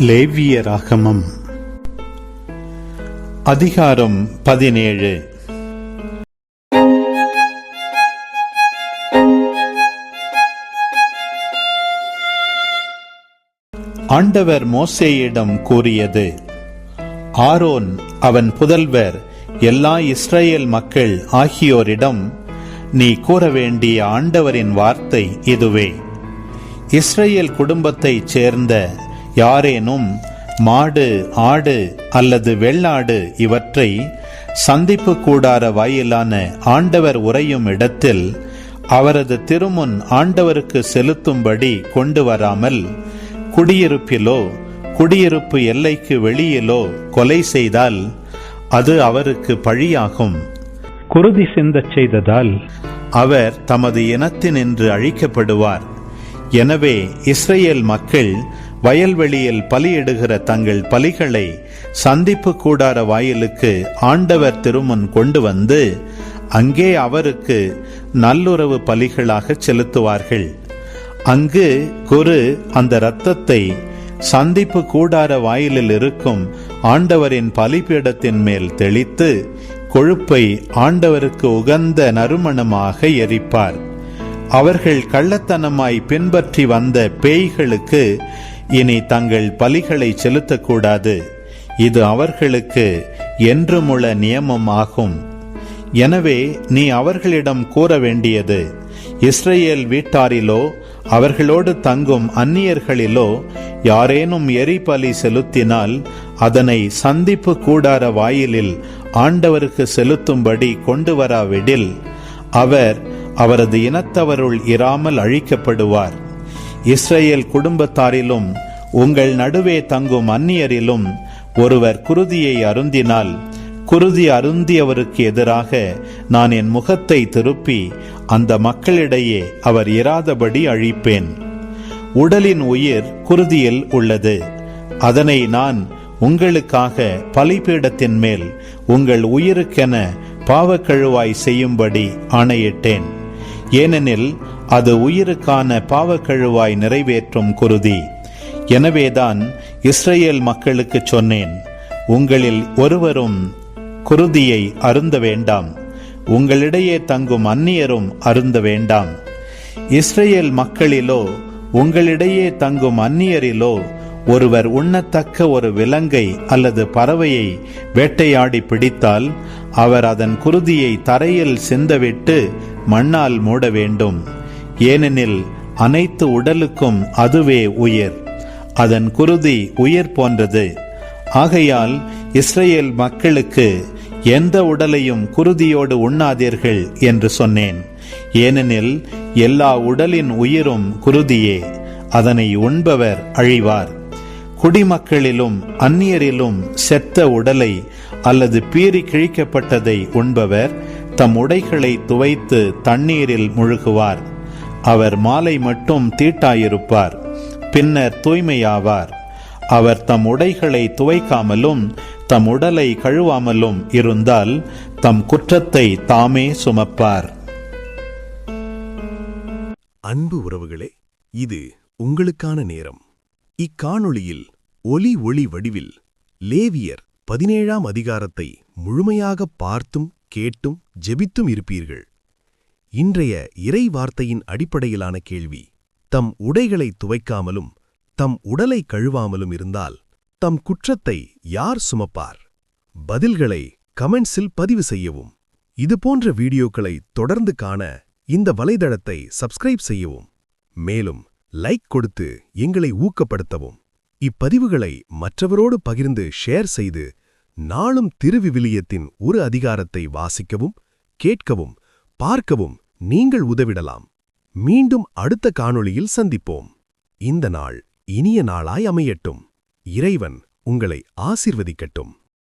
லேவிய ராகமம். அதிகாரம் பதினேழு. ஆண்டவர் மோசேயிடம் கூறியது ஆரோன் அவன் புதல்வர் எல்லா இஸ்ரேல் மக்கள் ஆகியோரிடம் நீ கூற வேண்டிய ஆண்டவரின் வார்த்தை இதுவே. இஸ்ரேல் குடும்பத்தைச் சேர்ந்த யாரேனும் மாடு ஆடு அல்லது வெள்ளாடு இவற்றை சந்திப்பு கூடார வாயிலான ஆண்டவர் உறையும் இடத்தில் அவரது திருமுன் ஆண்டவருக்கு செலுத்தும்படி கொண்டு வராமல் குடியிருப்பிலோ குடியிருப்பு எல்லைக்கு வெளியிலோ கொலை செய்தால் அது அவருக்கு பழியாகும். குருதி சிந்தச் செய்ததால் அவர் தமது இனத்தினின்று அழிக்கப்படுவார். எனவே இஸ்ரேல் மக்கள் வயல்வெளியில் பலியிடுகிற தங்கள் பலிகளை சந்திப்பு கூடார வாயிலுக்கு ஆண்டவர் திருமுன் கொண்டு வந்து அங்கே அவருக்கு நல்லுறவு பலிகளாக செலுத்துவார்கள். அங்கு குரு அந்த இரத்தத்தை சந்திப்பு கூடார வாயிலில் இருக்கும் ஆண்டவரின் பலிபீடத்தின் மேல் தெளித்து கொழுப்பை ஆண்டவருக்கு உகந்த நறுமணமாக எரிப்பார். அவர்கள் கள்ளத்தனமாய் பின்பற்றி வந்த பேய்களுக்கு இனி தங்கள் பலிகளை செலுத்தக்கூடாது. இது அவர்களுக்கு என்றுமுள்ள நியமம் ஆகும். எனவே நீ அவர்களிடம் கூற வேண்டியது இஸ்ரேல் வீட்டாரிலோ அவர்களோடு தங்கும் அந்நியர்களிலோ யாரேனும் எரிபலி செலுத்தினால் அதனை சந்திப்பு கூடார வாயிலில் ஆண்டவருக்கு செலுத்தும்படி கொண்டு வராவிடில் அவர் அவரது இனத்தவருள் இராமல் அழிக்கப்படுவார். இஸ்ரேல் குடும்பத்தாரிலும் உங்கள் நடுவே தங்கும் அந்நியரிலும் ஒருவர் குருதியை அருந்தினால் குருதி அருந்தியவருக்கு எதிராக நான் என் முகத்தை திருப்பி அந்த மக்களிடையே அவர் இராதபடி அழிப்பேன். உடலின் உயிர் குருதியில் உள்ளது. அதனை நான் உங்களுக்காக பலிபீடத்தின் மேல் உங்கள் உயிருக்கென பாவக்கழுவாய் செய்யும்படி ஆணையிட்டேன். ஏனெனில் அது உயிருக்கான பாவக்கழுவாய் நிறைவேற்றும் குருதி. எனவேதான் இஸ்ரேல் மக்களுக்கு சொன்னேன் உங்களில் ஒருவரும் குருதியை அருந்த வேண்டாம் உங்களிடையே தங்கும் அந்நியரும் அருந்த வேண்டாம். இஸ்ரேல் மக்களிலோ உங்களிடையே தங்கும் அந்நியரிலோ ஒருவர் உண்ணத்தக்க ஒரு விலங்கை அல்லது பறவையை வேட்டையாடி பிடித்தால் அவர் அதன் குருதியை தரையில் சிந்தவிட்டு மண்ணால் மூட வேண்டும். ஏனெனில் அனைத்து உடலுக்கும் அதுவே உயிர். அதன் குருதி உயிர் போன்றது. ஆகையால் இஸ்ரேல் மக்களுக்கு எந்த உடலையும் குருதியோடு உண்ணாதீர்கள் என்று சொன்னேன். ஏனெனில் எல்லா உடலின் உயிரும் குருதியே அதனை உண்பவர் அழிவார். குடிமக்களிலும் அந்நியரிலும் செத்த உடலை அல்லது பீறி கிழிக்கப்பட்டதை உண்பவர் தம் உடைகளை துவைத்து தண்ணீரில் முழுகுவார். அவர் மாலை மட்டும் தீட்டாயிருப்பார் பின்னர் தூய்மையாவார். அவர் தம் உடைகளை துவைக்காமலும் தம் உடலை கழுவாமலும் இருந்தால் தம் குற்றத்தை தாமே சுமப்பார். அன்பு உறவுகளே இது உங்களுக்கான நேரம். இக்காணொளியில் ஒலி ஒளி வடிவில் லேவியர் பதினேழாம் அதிகாரத்தை முழுமையாக பார்த்தும் கேட்டும் ஜெபித்தும் இருப்பீர்கள். இன்றைய இறை வார்த்தையின் அடிப்படையிலான கேள்வி தம் உடைகளை துவைக்காமலும் தம் உடலை கழுவாமலும் இருந்தால் தம் குற்றத்தை யார் சுமப்பார்? பதில்களை கமெண்ட்ஸில் பதிவு செய்யவும். இதுபோன்ற வீடியோக்களை தொடர்ந்து காண இந்த வலைதளத்தை சப்ஸ்கிரைப் செய்யவும். மேலும் லைக் கொடுத்து எங்களை ஊக்கப்படுத்தவும். இப்பதிவுகளை மற்றவரோடு பகிர்ந்து ஷேர் செய்து நாளும் திருவிவிலியத்தின் ஒரு அதிகாரத்தை வாசிக்கவும் கேட்கவும் பார்க்கவும் நீங்கள் உதவிடலாம். மீண்டும் அடுத்த காணொளியில் சந்திப்போம். இந்த நாள் இனிய நாளாய் அமையட்டும். இறைவன் உங்களை ஆசிர்வதிக்கட்டும்.